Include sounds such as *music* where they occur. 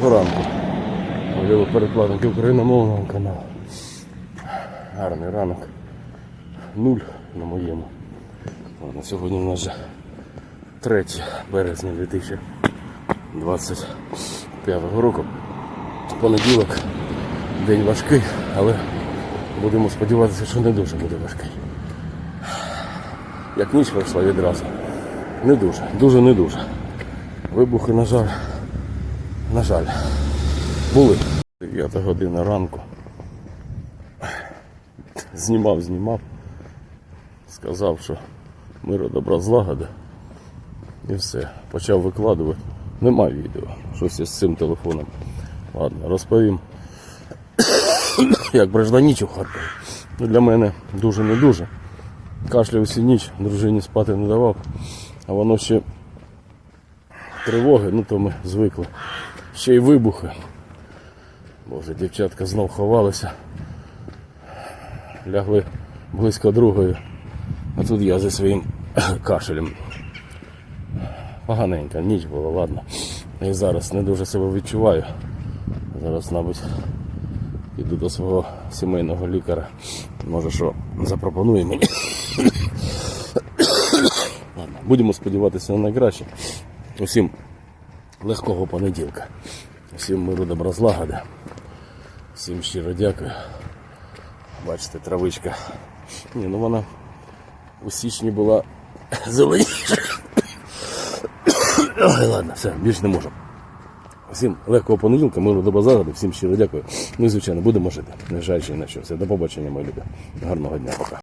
Доброго ранку. Можливо, перекладники україномовного каналу. Гарний ранок. Нуль на моєму. Ладно, сьогодні у нас же 3 березня 2025 року. Понеділок. День важкий, але будемо сподіватися, що не дуже буде важкий. Як ніч пройшла відразу. Не дуже, дуже не дуже. Вибухи, на жаль, на жаль, були. 9 година ранку. Знімав, знімав. Сказав, що миру добра злагода. І все. Почав викладувати. Нема відео. Щось із цим телефоном. Ладно, розповім. Як пройшла ніч у Харкові. Ну, для мене дуже не дуже. Кашляв всю ніч, дружині спати не давав. А воно ще тривоги, ну то ми звикли. Ще й вибухи. Боже, дівчатка знов ховалися. Лягли близько другої. А тут я зі своїм *coughs* кашелем. Поганенька, ніч була, ладно. І зараз не дуже себе відчуваю. Зараз, мабуть, іду до свого сімейного лікаря. Може, що запропонує мені. *coughs* Будемо сподіватися на найкраще. Усім легкого понеділка. Всім миру добра злагоди. Всім щиро дякую. Бачите, травичка. Ні, ну вона у січні була *coughs* зеленіша. *coughs* Ой, ладно, все, більше не можу. Всім легкого понеділка, миру добра злагоди, всім щиро дякую. Ну і звичайно, будемо жити. Не жаль, що. Все, до побачення, мої люди. Гарного дня, пока.